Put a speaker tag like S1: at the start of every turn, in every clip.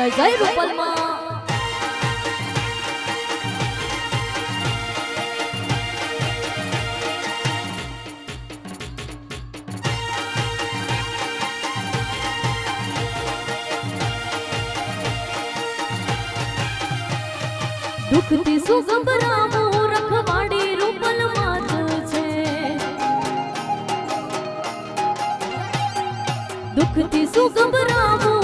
S1: જય જય રૂપલમાં. દુઃખથી સુગંધ રામો રખવાડી રૂપલ માતું છે. દુઃખથી સુગંધ રામો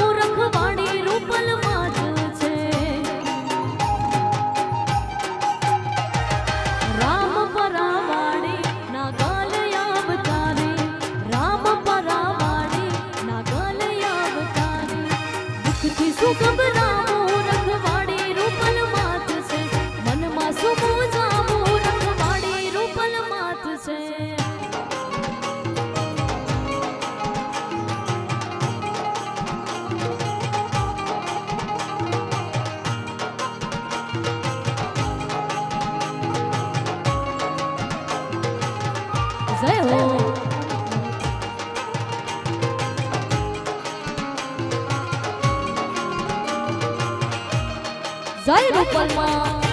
S1: জয় রূপল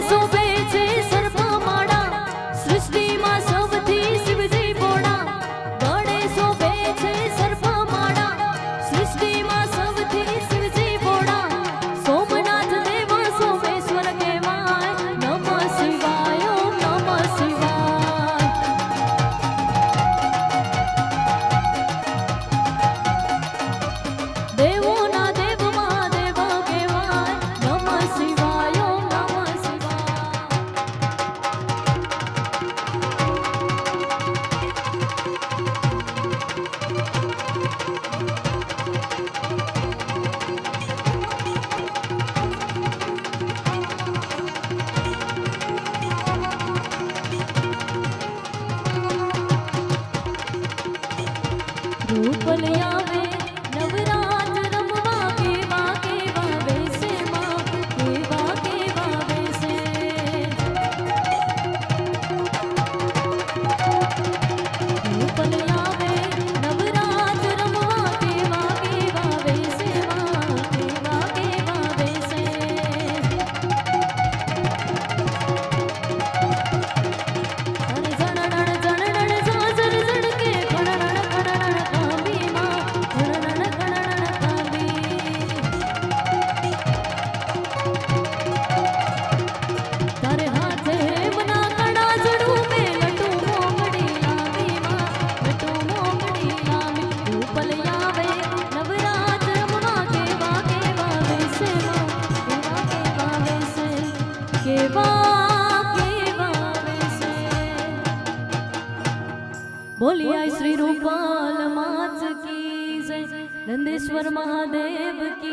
S1: maison. Ouais. धूप लिया બોલિયા શ્રી રૂપાલ માત કી જય નંદેશ્વર મહાદેવ કી